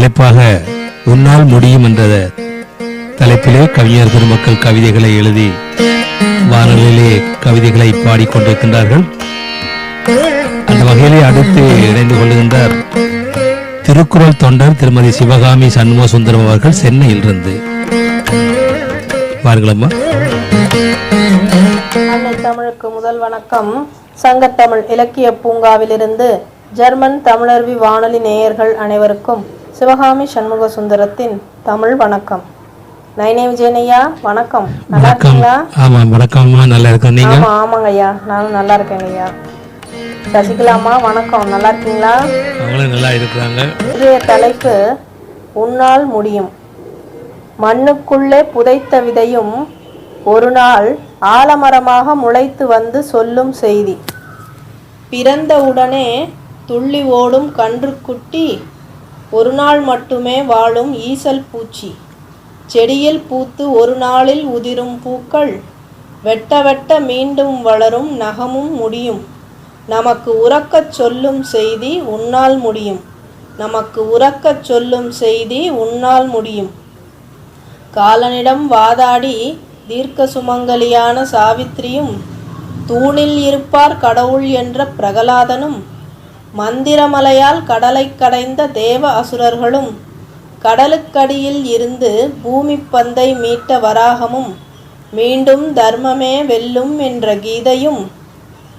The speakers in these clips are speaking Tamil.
தலைப்பாக உன்னால் முடியும் என்ற தலைப்பிலே கவிஞர் பெருமக்கள் கவிதைகளை எழுதி வானொலியிலே கவிதைகளை பாடிக்கொண்டிருக்கின்றார்கள். அந்த வகையிலே அடுத்து இணைந்து கொள்கின்றார் திருக்குறள் தொண்டர் திருமதி சிவகாமி சண்முக சுந்தரம் அவர்கள் சென்னையிலிருந்து. வாருங்களம்மா அன்னை தமிழுக்கு முதல் வணக்கம். சங்கத்தமிழ் இலக்கிய பூங்காவிலிருந்து ஜெர்மன் தமிழர்வி வானொலி நேயர்கள் அனைவருக்கும் சிவகாமி சண்முக சுந்தரத்தின் தமிழ் வணக்கம். நைனே விஜயனையா வணக்கம். நல்லா இருக்கீங்களா? ஆமா வணக்கம்மா. நல்லா இருக்கோம். நீங்க? ஆமா ஆமாங்க ஐயா நானும் நல்லா இருக்கேங்க ஐயா. சசிகலாமா வணக்கம். நல்லா இருக்கீங்களா? அவங்களும் நல்லா இருக்கிறாங்க. இன்றைய தலைப்பு உன்னால் முடியும். மண்ணுக்குள்ளே புதைத்த விதையும் ஒரு நாள் ஆலமரமாக முளைத்து வந்து சொல்லும் செய்தி. பிறந்தவுடனே துள்ளி ஓடும் கன்றுக்குட்டி ஒரு நாள் மட்டுமே வாழும் ஈசல் பூச்சி. செடியில் பூத்து ஒரு நாளில் உதிரும் பூக்கள் வெட்ட வெட்ட மீண்டும் வளரும் நகமும் முடியும். நமக்கு உறக்கச் சொல்லும் செய்தி உன்னால் முடியும். நமக்கு உறக்கச் சொல்லும் செய்தி உன்னால் முடியும். காலனிடம் வாதாடி தீர்க்க சுமங்கலியான சாவித்திரியும் தூணில் இருப்பார் கடவுள் என்ற பிரகலாதனும் மந்திரமலையால் கடலை கடைந்த தேவ அசுரர்களும் கடலுக்கடியில் இருந்து பூமி பந்தை மீட்ட வராகமும் மீண்டும் தர்மமே வெல்லும் என்ற கீதையும்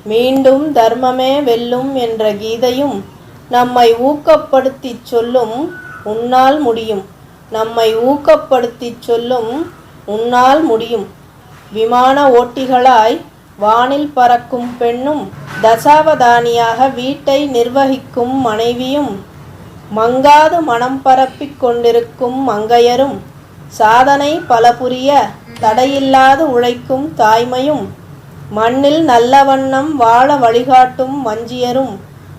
மீண்டும் தர்மமே வெல்லும் என்ற கீதையும் நம்மை ஊக்கப்படுத்திச் சொல்லும் உன்னால் முடியும். நம்மை ஊக்கப்படுத்திச் சொல்லும் உன்னால் முடியும். விமான ஓட்டிகளாய் வானில் பறக்கும் பெண்ணும் தசாவதானியாக வீட்டை நிர்வகிக்கும் மனைவியும் மங்காது மனம் பரப்பிக் கொண்டிருக்கும் மங்கையரும் சாதனை பல புரிய தடையில்லாது உழைக்கும் தாய்மையும் மண்ணில் நல்ல வண்ணம் வாழ வழிகாட்டும் வஞ்சியரும்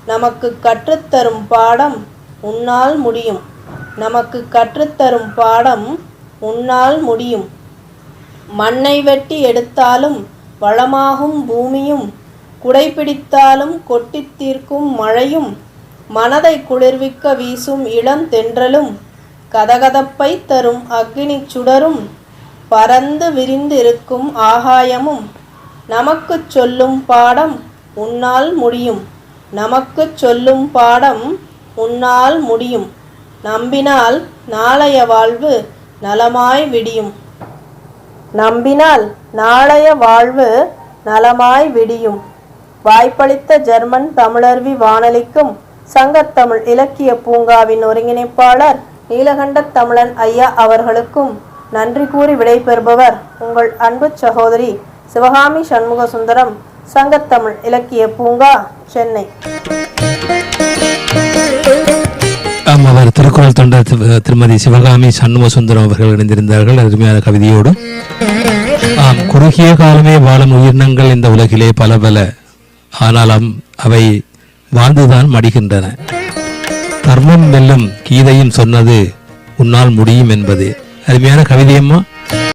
நமக்கு கற்றுத்தரும் பாடம் உன்னால் முடியும். நமக்கு கற்றுத்தரும் பாடம் உன்னால் முடியும். மண்ணை வெட்டி எடுத்தாலும் வளமாகும் பூமியும் குடைபிடித்தாலும் கொட்டித் தீர்க்கும் மழையும் மனதை குளிர்விக்க வீசும் இளம் தென்றலும் கதகதப்பை தரும் அக்னி சுடரும் பறந்து விரிந்திருக்கும் ஆகாயமும் நமக்குச் சொல்லும் பாடம் உன்னால் முடியும். நமக்குச் சொல்லும் பாடம் உன்னால் முடியும். நம்பினால் நாளைய வாழ்வு நலமாய் விடியும். நம்பினால் நாளைய வாழ்வு நலமாய் விடியும். வாய்ப்பளித்த ஜெர்மன் தமிழர்வி வானொலிக்கும் சங்கத்தமிழ் இலக்கிய பூங்காவின் ஒருங்கிணைப்பாளர் நீலகண்ட தமிழன் ஐயா அவர்களுக்கும் நன்றி கூறி விடைபெறுபவர் உங்கள் அன்பு சகோதரி சிவகாமி சண்முக சுந்தரம் சங்கத்தமிழ் இலக்கிய பூங்கா சென்னை. ஆம் அவர் திருக்குறள் தொண்டர் திருமதி சிவகாமி சண்முக சுந்தரம் அவர்கள் இணைந்திருந்தார்கள். அருமையான கவிதையோடு ஆம் குறுகிய காலமே வாழும் உயிரினங்கள் இந்த உலகிலே பல பல. ஆனாலும் அவை வாழ்ந்துதான் மடிகின்றன. தர்மம் வெல்லும் கீதையும் சொன்னது உன்னால் முடியும் என்பது. அருமையான கவிதையம்மா